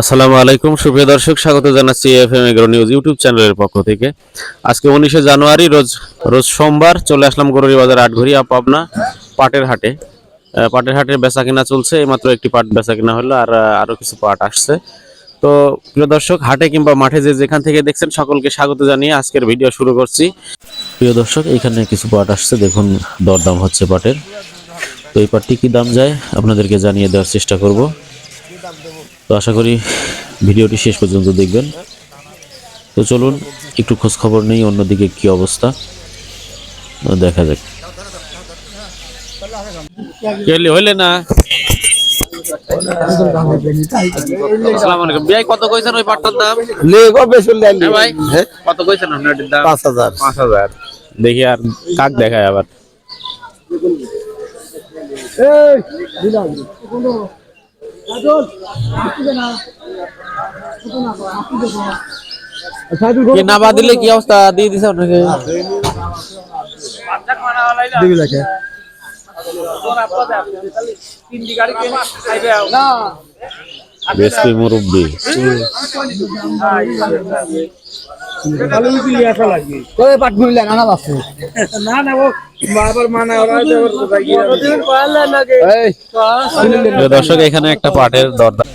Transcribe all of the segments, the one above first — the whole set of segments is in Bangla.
আসসালামু আলাইকুম। সুপ্রিয় দর্শক স্বাগত জানাচ্ছি এফএম এগ্রো নিউজ ইউটিউব চ্যানেলের পক্ষ থেকে। আজকে উনিশে জানুয়ারি রোজ রোজ সোমবার চলে আসলাম গরুরি বাজার আটঘরিয়া পাবনা পাটের হাটে পাটের হাটের বেচা কিনা চলছে এইমাত্র একটি পাট বেচা কিনা হলো আর আহ, আরও কিছু পাট আসছে। তো প্রিয় দর্শক হাটে কিংবা মাঠে যে যেখান থেকে দেখছেন সকলকে স্বাগত জানিয়ে আজকের ভিডিও শুরু করছি। প্রিয় দর্শক এখানে কিছু পাট আসছে দেখুন দরদাম হচ্ছে পাটের। তো এই পাটটি কি দাম যায় আপনাদেরকে জানিয়ে দেওয়ার চেষ্টা করব। তো আশা করি ভিডিওটি শেষ পর্যন্ত দেখবেন। তো চলুন একটু খোঁজ খবর নেই অন্যদিকে কি অবস্থা। দেখা যাক। হইলে না? কত কইছেন ওই পাটটার দাম? হ্যাঁ ভাই। কত কইছেন আপনার দাম? পাঁচ হাজার। পাঁচ হাজার। দেখি আর কাক দেখায় আবার। না। বাদ দিলে কি অবস্থা? দিয়ে দিছে আপনাকে। দিবি লাগে বেশি মুরব্বী। দর্শক এখানে একটা পাটের দরদাম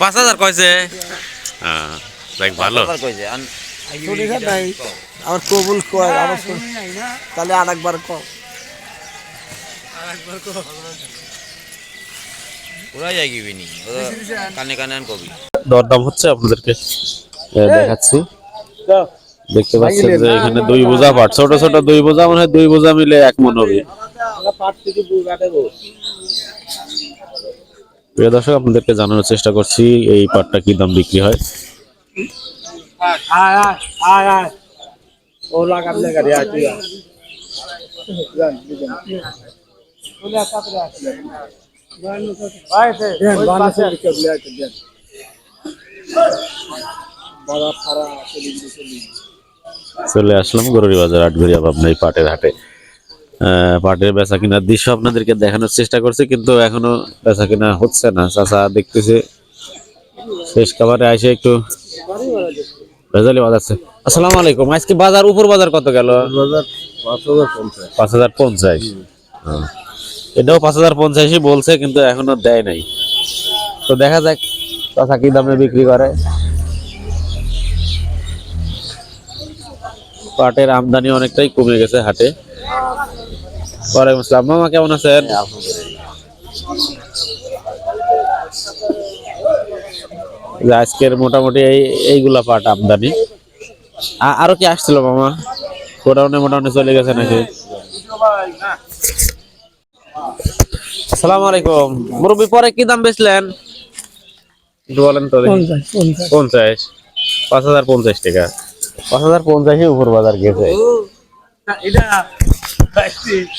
পাঁচ হাজার কয়েছে হ্যাঁ দেখ ভালো। শুনিস নাই। আমার কবুল কয় তাহলে আরেকবার ওরাই যাই গিবিনি কানে কানে আন কবি। দরদাম হচ্ছে আপনাদেরকে। দেখাচ্ছি। দেখতে পাচ্ছেন যে এখানে দুই বোঝা পাট। ছোট ছোট দুই বোঝা মনে হয় দুই বোঝা মিলে এক মন হবে প্রিয় দর্শক আপনাদেরকে জানানোর চেষ্টা করছি এই পাটটা কি দাম বিক্রি হয়? চলে আসলাম গরুরি বাজার আটঘরিয়া পাবনা এই পাটের হাটে। পাটের বেচা কেনার দৃশ্য আপনাদেরকে দেখানোর চেষ্টা করছে কিন্তু এখনও বেচা কেনা হচ্ছে না। চাচা দেখতেছে শেষ খাবারে আসে একটু ভেজালি বাজাচ্ছে। আসসালামু আলাইকুম আজকে বাজার উপর বাজার কত গেল? পাঁচ হাজার পঞ্চাশ। হ্যাঁ। এটাও পাঁচ হাজার পঞ্চাশই বলছে, কিন্তু এখনও দেয় নাই। তো দেখা যাক চাচা কি দামে বিক্রি করে। পাটের আমদানি অনেকটাই কমে গেছে হাটে। ওয়ালাইকুম আসসালাম। মামা কেমন আছেন? আজকের মোটামুটি এই, এইগুলা পাট আমদানি। আরও কি আসছিল মামা? গোডাউনে মোটামুটি চলে গেছে নাকি? আসসালামু আলাইকুম। মুরব্বী পরে কি দাম বেচলেন? বলেন তো দেখি। পঞ্চাশ পাঁচ হাজার পঞ্চাশ টাকা। পাঁচ হাজার পঞ্চাশই উপর বাজার গেছে।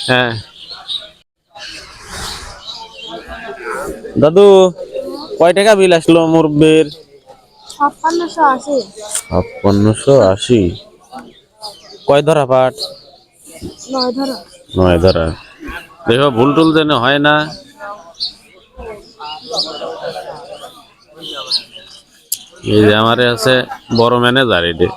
হ্যাঁ। দাদু কয় টাকা বিল আসলো মুরব্বীর? ছাপ্পান্নশো আশি। কয় ধরা পাট? নয় ধরা। নয় ধরা। দেখো ভুল টুল যেন হয় না। এই যে আমার আছে বড় ম্যানেজার এটা।